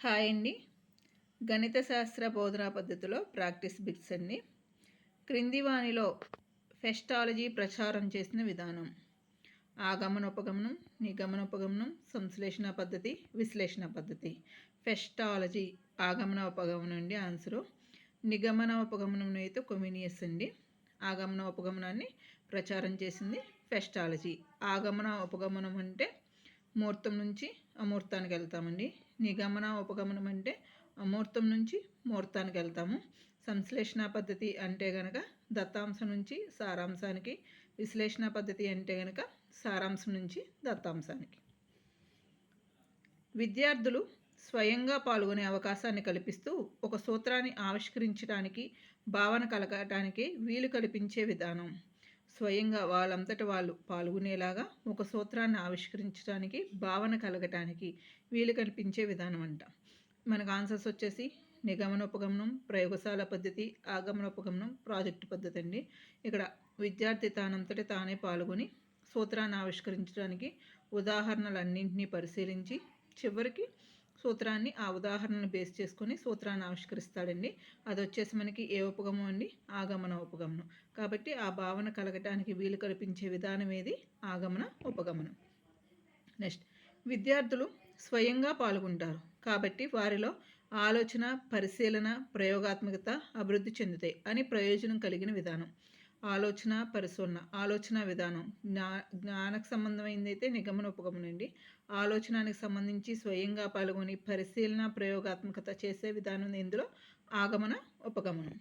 Hi అండి. గణిత శాస్త్ర బోధనా పద్ధతిలో ప్రాక్టీస్ బిట్స్ అండి. క్రింది వాణిలో ఫెస్టాలజీ ప్రచారం చేసిన విధానం. ఆగమన ఉపగమనం నిగమన ఉపగమనం సంశ్లేషణ పద్ధతి విశ్లేషణ పద్ధతి. ఫెస్టాలజీ ఆగమన ఉపగమనం అండి ఆన్సరు. నిగమన ఉపగమనం అయితే కొమినియస్ అండి. ఆగమన ఉపగమనాన్ని ప్రచారం చేసింది ఫెస్టాలజీ. ఆగమన ఉపగమనం అంటే ముహూర్తం నుంచి అమూర్తానికి వెళ్తామండి. నిగమన ఉపగమనం అంటే ముహూర్తం నుంచి ముహూర్తానికి వెళ్తాము. సంశ్లేషణ పద్ధతి అంటే కనుక దత్తాంశం నుంచి సారాంశానికి విశ్లేషణ పద్ధతి అంటే కనుక సారాంశం నుంచి దత్తాంశానికి. విద్యార్థులు స్వయంగా పాల్గొనే అవకాశాన్ని కల్పిస్తూ ఒక సూత్రాన్ని ఆవిష్కరించడానికి భావన కలగటానికి వీలు కల్పించే విధానం. స్వయంగా వాళ్ళంతట వాళ్ళు పాల్గొనేలాగా ఒక సూత్రాన్ని ఆవిష్కరించడానికి భావన కలగటానికి వీలు కల్పించే విధానం అంట మనకు ఆన్సర్స్ వచ్చేసి నిగమన ఉపగమనం ప్రయోగశాల పద్ధతి ఆగమన ఉపగమనం ప్రాజెక్టు పద్ధతి అండి. ఇక్కడ విద్యార్థి తానంతటి తానే పాల్గొని సూత్రాన్ని ఆవిష్కరించడానికి ఉదాహరణలన్నింటినీ పరిశీలించి చివరికి సూత్రాన్ని ఆ ఉదాహరణను బేస్ చేసుకొని సూత్రాన్ని ఆవిష్కరిస్తాడండి. అది వచ్చేసి మనకి ఏ ఉపగమం అండి? ఆగమన ఉపగమనం కాబట్టి ఆ భావన కలగటానికి వీలు కల్పించే విధానం ఏది? ఆగమన ఉపగమనం. నెక్స్ట్. విద్యార్థులు స్వయంగా పాల్గొంటారు. కాబట్టి వారిలో ఆలోచన పరిశీలన ప్రయోగాత్మకత అభివృద్ధి చెందుతాయి అని ప్రయోజనం కలిగిన విధానం. ఆలోచన పరిశోధన. ఆలోచన విధానం. జ్ఞా జ్ఞానకు సంబంధమైంది అయితే నిగమన ఉపగమనం అండి. ఆలోచనానికి సంబంధించి స్వయంగా పాల్గొని పరిశీలన ప్రయోగాత్మకత చేసే విధానం ఇందులో ఆగమన ఉపగమనం.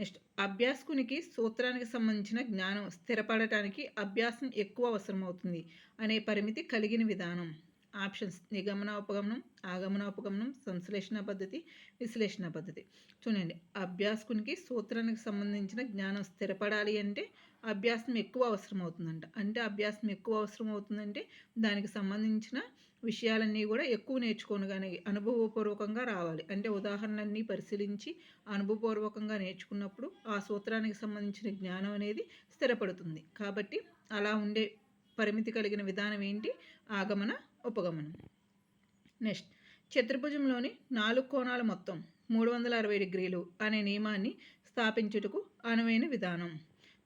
నెక్స్ట్ అభ్యాసకునికి సూత్రానికి సంబంధించిన జ్ఞానం స్థిరపడటానికి అభ్యాసం ఎక్కువ అవసరం అవుతుంది అనే పరిమితి కలిగిన విధానం. ఆప్షన్స్ నిగమన ఉపగమనం ఆగమన ఉపగమనం సంశ్లేషణ పద్ధతి విశ్లేషణ పద్ధతి. చూడండి అభ్యాసకునికి సూత్రానికి సంబంధించిన జ్ఞానం స్థిరపడాలి అంటే అభ్యాసం ఎక్కువ అవసరం అవుతుందంట అంటే అభ్యాసం ఎక్కువ అవసరం అవుతుందంటే దానికి సంబంధించిన విషయాలన్నీ కూడా ఎక్కువ నేర్చుకోను అనుభవపూర్వకంగా రావాలి. అంటే ఉదాహరణలన్నీ పరిశీలించి అనుభవపూర్వకంగా నేర్చుకున్నప్పుడు ఆ సూత్రానికి సంబంధించిన జ్ఞానం అనేది స్థిరపడుతుంది. కాబట్టి అలా ఉండే పరిమితి కలిగిన విధానం ఏంటి? ఆగమన ఉపగమనం. నెక్స్ట్. చతుర్భుజంలోని నాలుగు కోణాల మొత్తం మూడు వందల అరవై డిగ్రీలు అనే నియమాన్ని స్థాపించుటకు అనువైన విధానం.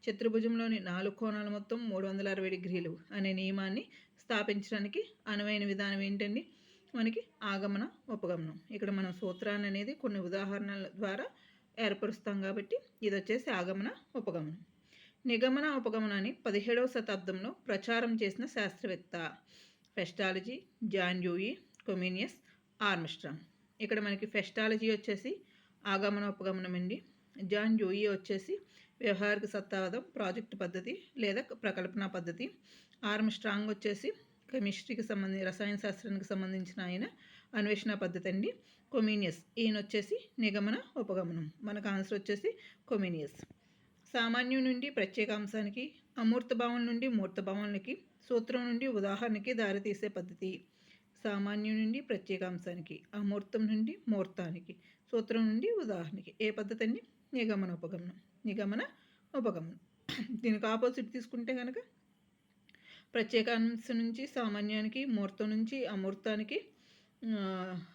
చతుర్భుజంలోని నాలుగు కోణాల మొత్తం మూడు వందల అరవై డిగ్రీలు అనే నియమాన్ని స్థాపించడానికి అనువైన విధానం ఏంటండి? మనకి ఆగమన ఉపగమనం. ఇక్కడ మనం సూత్రాన్ని అనేది కొన్ని ఉదాహరణల ద్వారా ఏర్పరుస్తాం కాబట్టి ఇది వచ్చేసి ఆగమన ఉపగమనం. నిగమన ఉపగమనాన్ని పదిహేడవ శతాబ్దంలో ప్రచారం చేసిన శాస్త్రవేత్త ఫెస్టాలజీ జాన్ జూయి కొమీనియస్ ఆర్మిస్ట్రాంగ్. ఇక్కడ మనకి ఫెస్టాలజీ వచ్చేసి ఆగమన ఉపగమనం అండి జాన్ యూయి వచ్చేసి వ్యవహారిక సత్తావాదం ప్రాజెక్ట్ పద్ధతి లేదా ప్రకల్పన పద్ధతి. ఆర్మ్ స్ట్రాంగ్ వచ్చేసి కెమిస్ట్రీకి సంబంధించి రసాయన శాస్త్రానికి సంబంధించిన ఆయన అన్వేషణ పద్ధతి అండి. కొమీనియస్ ఈయన వచ్చేసి నిగమన ఉపగమనం. మనకు ఆన్సర్ వచ్చేసి కొమీనియస్. సామాన్యం నుండి ప్రత్యేకాంశానికి అమూర్త భావం నుండి మూర్త భావాలకి సూత్రం నుండి ఉదాహరణకి దారితీసే పద్ధతి. సామాన్యం నుండి ప్రత్యేకాంశానికి అమూర్తం నుండి మూర్తానికి సూత్రం నుండి ఉదాహరణకి. ఏ పద్ధతి అండి? నిగమన ఉపగమనం. నిగమన ఉపగమనం. దీనికి ఆపోజిట్ తీసుకుంటే కనుక ప్రత్యేకాంశ నుంచి సామాన్యానికి మూర్తం నుంచి అమూర్తానికి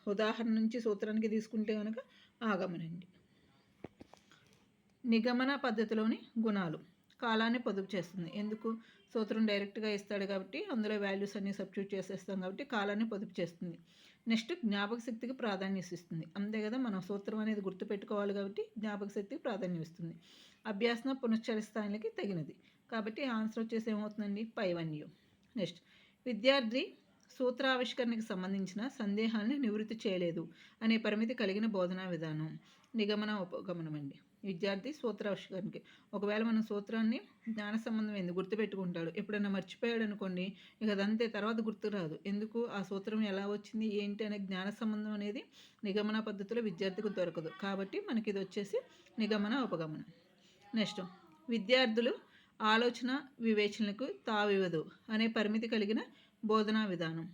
ఉదాహరణ నుంచి సూత్రానికి తీసుకుంటే కనుక ఆగమనండి నిగమన పద్ధతిలోని గుణాలు. కాలాన్ని పొదుపు చేస్తుంది. ఎందుకు? సూత్రం డైరెక్ట్గా ఇస్తాడు కాబట్టి అందులో వాల్యూస్ అన్ని సబ్స్టిట్యూట్ చేసేస్తాం కాబట్టి కాలాన్ని పొదుపు చేస్తుంది. నెక్స్ట్ జ్ఞాపక శక్తికి ప్రాధాన్యత ఇస్తుంది అంతే కదా మనం సూత్రం అనేది గుర్తుపెట్టుకోవాలి కాబట్టి జ్ఞాపక శక్తికి ప్రాధాన్యం ఇస్తుంది అభ్యాసం పునశ్చర స్థాయిలకి తగినది. కాబట్టి ఆన్సర్ వచ్చేసి ఏమవుతుందండి? పైవన్యు. నెక్స్ట్ విద్యార్థి సూత్రావిష్కరణకు సంబంధించిన సందేహాన్ని నివృత్తి చేయలేదు అనే పరిమితి కలిగిన బోధనా విధానం. నిగమన ఉపగమనం అండి. విద్యార్థి సూత్రావిష్కరణకి ఒకవేళ మనం సూత్రాన్ని జ్ఞాన సంబంధమైంది గుర్తుపెట్టుకుంటాడు. ఎప్పుడైనా మర్చిపోయాడు అనుకోండి ఇక అదంతే తర్వాత గుర్తురాదు ఎందుకు? ఆ సూత్రం ఎలా వచ్చింది? ఏంటి అనే జ్ఞాన సంబంధం అనేది నిగమన పద్ధతిలో విద్యార్థికి దొరకదు. కాబట్టి మనకి ఇది వచ్చేసి నిగమన ఉపగమనం. నెక్స్ట్ విద్యార్థులు ఆలోచన వివేచనలకు తావివ్వదు అనే పరిమితి కలిగిన బోధనా విధానం.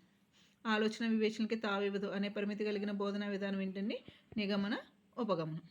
ఆలోచన వివేచనకి తావివ్వదు అనే పరిమితి కలిగిన బోధనా విధానం ఏంటండి? నిగమన ఉపగమనం.